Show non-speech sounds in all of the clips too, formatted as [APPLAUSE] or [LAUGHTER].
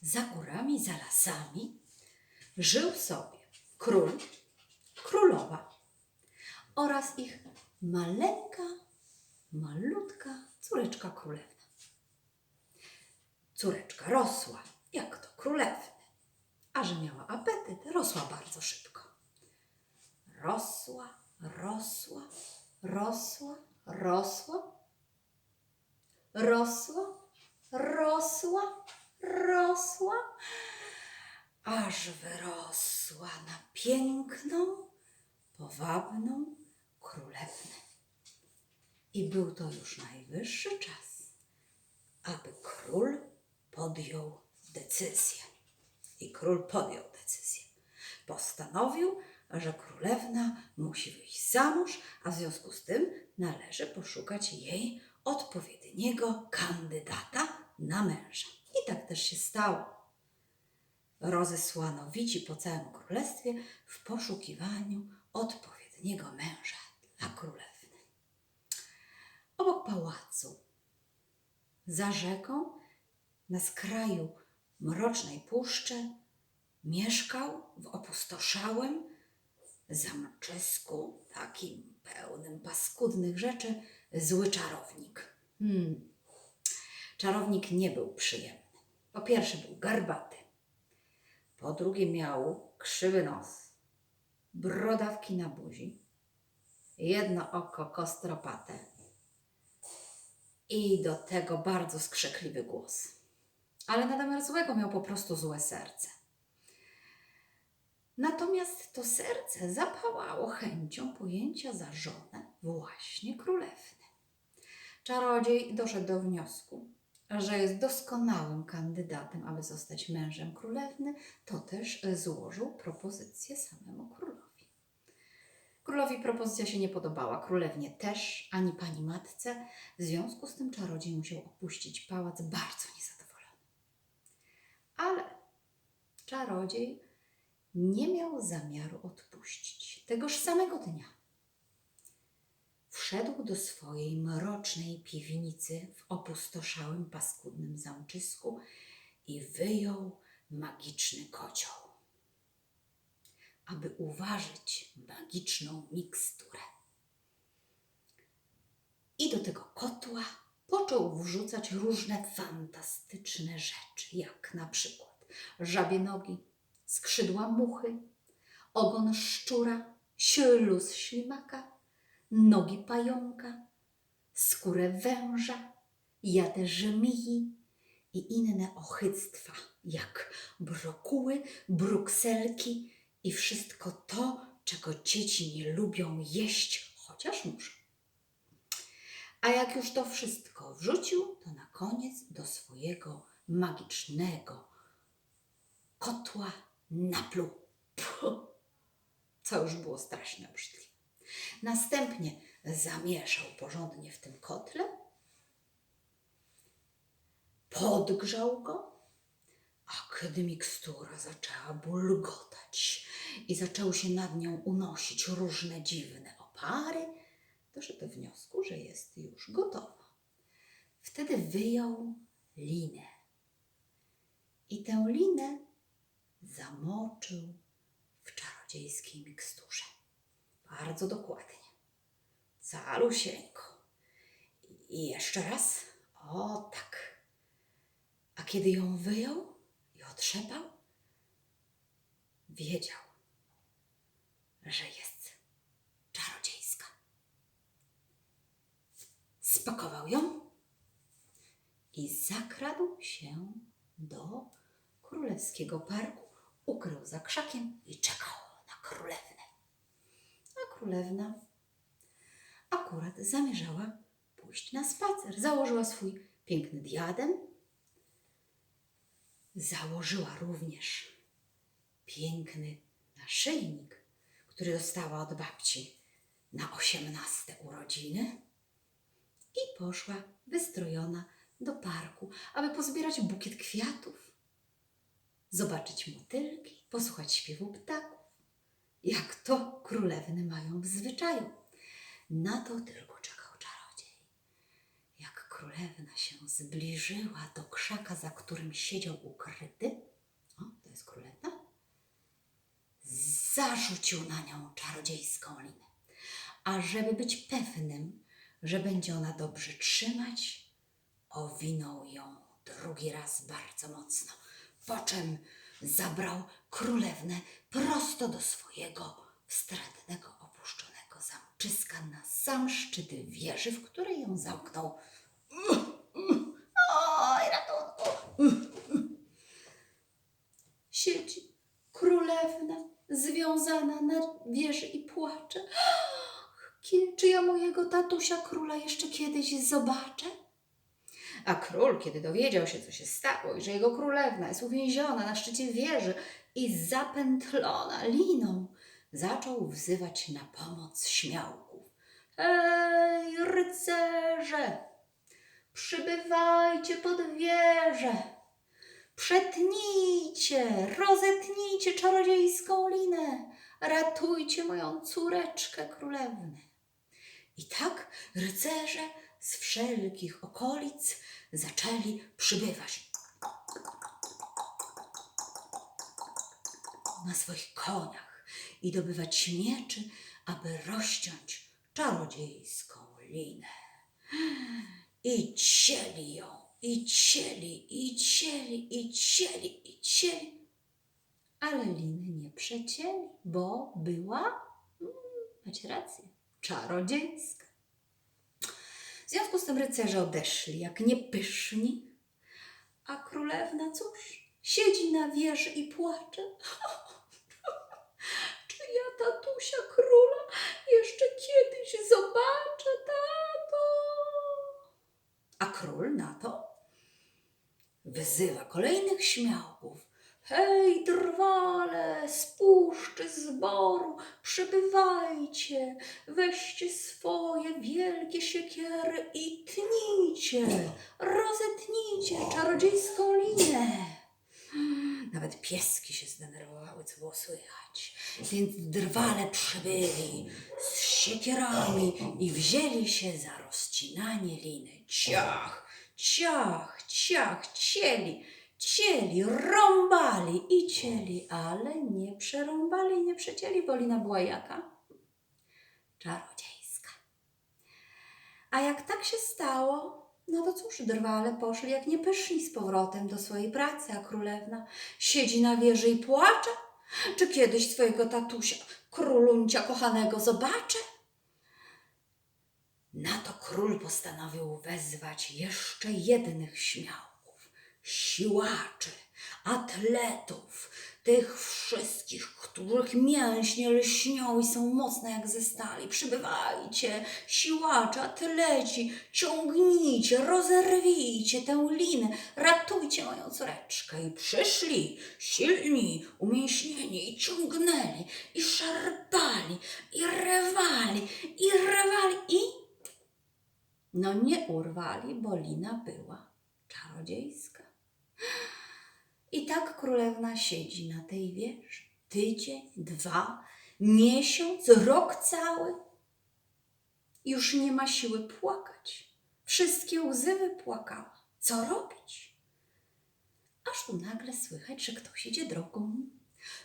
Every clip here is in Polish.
za górami, za lasami, żył sobie król, królowa oraz ich maleńka, malutka córeczka królewna. Córeczka rosła, jak to królewny, a że miała apetyt, rosła bardzo szybko. Rosła, rosła, rosła, rosła, rosła, rosła, rosła, aż wyrosła na piękną, powabną królewnę. I był to już najwyższy czas, aby król podjął decyzję. I król podjął decyzję. Postanowił, że królewna musi wyjść za mąż, a w związku z tym należy poszukać jej odpowiedniego kandydata na męża. I tak też się stało. Rozesłano wici po całym królestwie w poszukiwaniu odpowiedniego męża dla królewny. Obok pałacu, za rzeką, na skraju mrocznej puszczy, mieszkał w opustoszałym zamczysku, takim pełnym paskudnych rzeczy, zły czarownik. Hmm. Czarownik nie był przyjemny. Po pierwsze był garbaty, po drugie miał krzywy nos, brodawki na buzi, jedno oko kostropate i do tego bardzo skrzekliwy głos. Ale na domiar złego miał po prostu złe serce. Natomiast to serce zapałało chęcią pojęcia za żonę właśnie królewny. Czarodziej doszedł do wniosku, że jest doskonałym kandydatem, aby zostać mężem królewny, to też złożył propozycję samemu królowi. Królowi propozycja się nie podobała, królewnie też, ani pani matce. W związku z tym czarodziej musiał opuścić pałac bardzo niezadowolony. Ale czarodziej nie miał zamiaru odpuścić. Tegoż samego dnia wszedł do swojej mrocznej piwnicy w opustoszałym, paskudnym zamczysku i wyjął magiczny kocioł, aby uważać magiczną miksturę. I do tego kotła począł wrzucać różne fantastyczne rzeczy, jak na przykład żabie nogi, skrzydła muchy, ogon szczura, śluz ślimaka, nogi pająka, skórę węża, jadę żmii i inne ochyctwa, jak brokuły, brukselki i wszystko to, czego dzieci nie lubią jeść, chociaż muszą. A jak już to wszystko wrzucił, to na koniec do swojego magicznego kotła napluł. Co już było strasznie obrzydliwe. Następnie zamieszał porządnie w tym kotle, podgrzał go, a kiedy mikstura zaczęła bulgotać i zaczęły się nad nią unosić różne dziwne opary, doszedł do wniosku, że jest już gotowa. Wtedy wyjął linę i tę linę zamoczył w czarodziejskiej miksturze. Bardzo dokładnie. Calusieńko. I jeszcze raz. O tak. A kiedy ją wyjął i otrzepał, wiedział, że jest czarodziejska. Spakował ją i zakradł się do królewskiego parku, ukrył za krzakiem i czekał na królewnę. Królewna. Akurat zamierzała pójść na spacer. Założyła swój piękny diadem, założyła również piękny naszyjnik, który dostała od babci na osiemnaste urodziny i poszła wystrojona do parku, aby pozbierać bukiet kwiatów, zobaczyć motylki, posłuchać śpiewu ptaków, jak to królewny mają w zwyczaju. Na to tylko czekał czarodziej. Jak królewna się zbliżyła do krzaka, za którym siedział ukryty, o, to jest królewna, zarzucił na nią czarodziejską linę. A żeby być pewnym, że będzie ona dobrze trzymać, owinął ją drugi raz bardzo mocno, po czym zabrał królewnę prosto do swojego wstrętnego, opuszczonego zamczyska na sam szczyt wieży, w której ją zamknął. Oj, ratunku! Siedzi królewna związana na wieży i płacze. Czy ja mojego tatusia króla jeszcze kiedyś zobaczę? A król, kiedy dowiedział się, co się stało i że jego królewna jest uwięziona na szczycie wieży i zapętlona liną, zaczął wzywać na pomoc śmiałków. Ej, rycerze, przybywajcie pod wieżę. Przetnijcie, rozetnijcie czarodziejską linę, ratujcie moją córeczkę królewnę. I tak rycerze z wszelkich okolic zaczęli przybywać na swoich koniach i dobywać mieczy, aby rozciąć czarodziejską linę. I cieli ją, i cieli, i cieli, i cieli, i cieli. Ale liny nie przecięli, bo była, mm, macie rację, czarodziejska. W związku z tym rycerze odeszli, jak niepyszni, a królewna cóż, siedzi na wieży i płacze. [LAUGHS] Czy ja tatusia króla jeszcze kiedyś zobaczę, tato? A król na to wyzywa kolejnych śmiałków. Hej, drwale, z puszczy, z boru, przybywajcie, weźcie swoje wielkie siekiery i tnijcie, rozetnijcie czarodziejską linę. Nawet pieski się zdenerwowały, co było słychać. Więc drwale przybyli z siekierami i wzięli się za rozcinanie liny. Ciach, ciach, ciach, cieli, cieli, rąbali i cieli, ale nie przerąbali, nie przecięli, bo lina była jaka? Czarodziejska. A jak tak się stało, no to cóż, drwale poszli jak niepyszni z powrotem do swojej pracy, a królewna siedzi na wieży i płacze. Czy kiedyś swojego tatusia, króluncia kochanego zobaczę? Na to król postanowił wezwać jeszcze jednych śmiałków, siłaczy, atletów, tych wszystkich, których mięśnie lśnią i są mocne jak ze stali. Przybywajcie, siłacze, atleci, ciągnijcie, rozerwijcie tę linę, ratujcie moją córeczkę. I przyszli silni, umięśnieni i ciągnęli, i szarpali, i rewali, i rewali, i no nie urwali, bo lina była czarodziejska. I tak królewna siedzi na tej wieży. Tydzień, dwa, miesiąc, rok cały. Już nie ma siły płakać. Wszystkie łzy wypłakała. Co robić? Aż tu nagle słychać, że ktoś idzie drogą.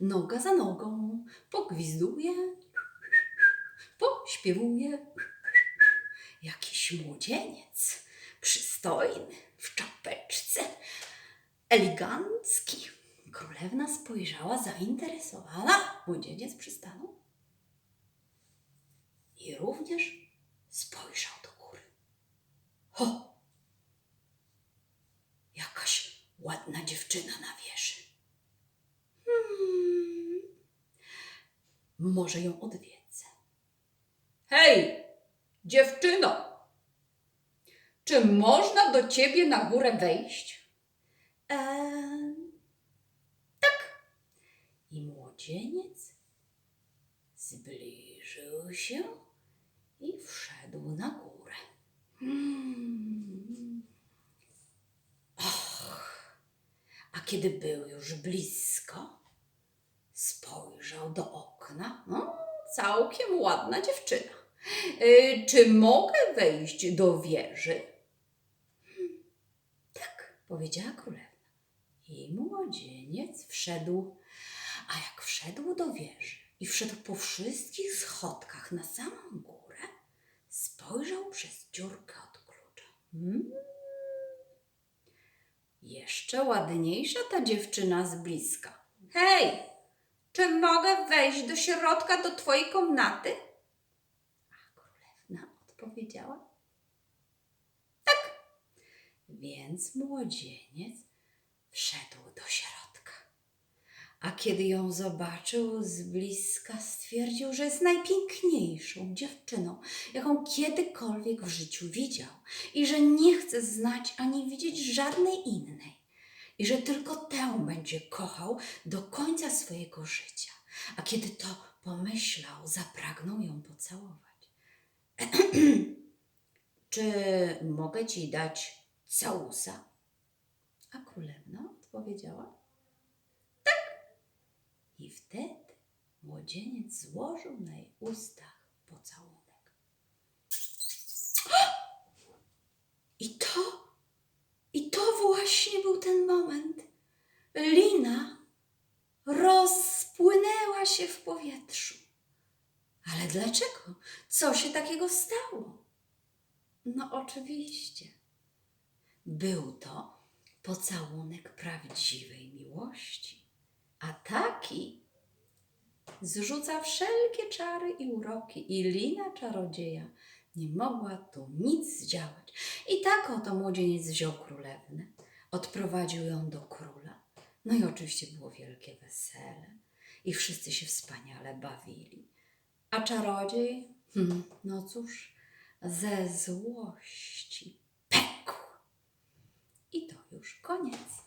Noga za nogą, pogwizduje, pośpiewuje. Jakiś młodzieniec, przystojny, w czapeczce, elegancki. Królewna spojrzała zainteresowana. Młodzieniec przystanął i również spojrzał do góry. Ho! Jakaś ładna dziewczyna na wieży. Hmm. Może ją odwiedzę. Hej, dziewczyno! Czy można do ciebie na górę wejść? Eee, tak. I młodzieniec zbliżył się i wszedł na górę. Hmm. Och, a kiedy był już blisko, spojrzał do okna. No, całkiem ładna dziewczyna. Y, czy mogę wejść do wieży? powiedziała królewna. I młodzieniec wszedł, a jak wszedł do wieży i wszedł po wszystkich schodkach na samą górę, spojrzał przez dziurkę od klucza. Mm. Jeszcze ładniejsza ta dziewczyna z bliska. Hej, czy mogę wejść do środka do twojej komnaty? A królewna odpowiedziała. Tak. Więc młodzieniec wszedł do środka. A kiedy ją zobaczył z bliska, stwierdził, że jest najpiękniejszą dziewczyną, jaką kiedykolwiek w życiu widział, i że nie chce znać ani widzieć żadnej innej, i że tylko tę będzie kochał do końca swojego życia. A kiedy to pomyślał, zapragnął ją pocałować. [CLEARS THROAT] Czy mogę ci dać całusa? A królewna odpowiedziała: i wtedy młodzieniec złożył na jej ustach pocałunek. [GASPS] I to, i to właśnie był ten moment. Lina rozpłynęła się w powietrzu. Ale dlaczego? Co się takiego stało? No oczywiście. Był to pocałunek prawdziwej miłości. A taki zrzuca wszelkie czary i uroki, i lina czarodzieja nie mogła tu nic zdziałać. I tak oto młodzieniec wziął królewnę, odprowadził ją do króla. No i oczywiście było wielkie wesele i wszyscy się wspaniale bawili. A czarodziej, hmm, no cóż, ze złości już koniec.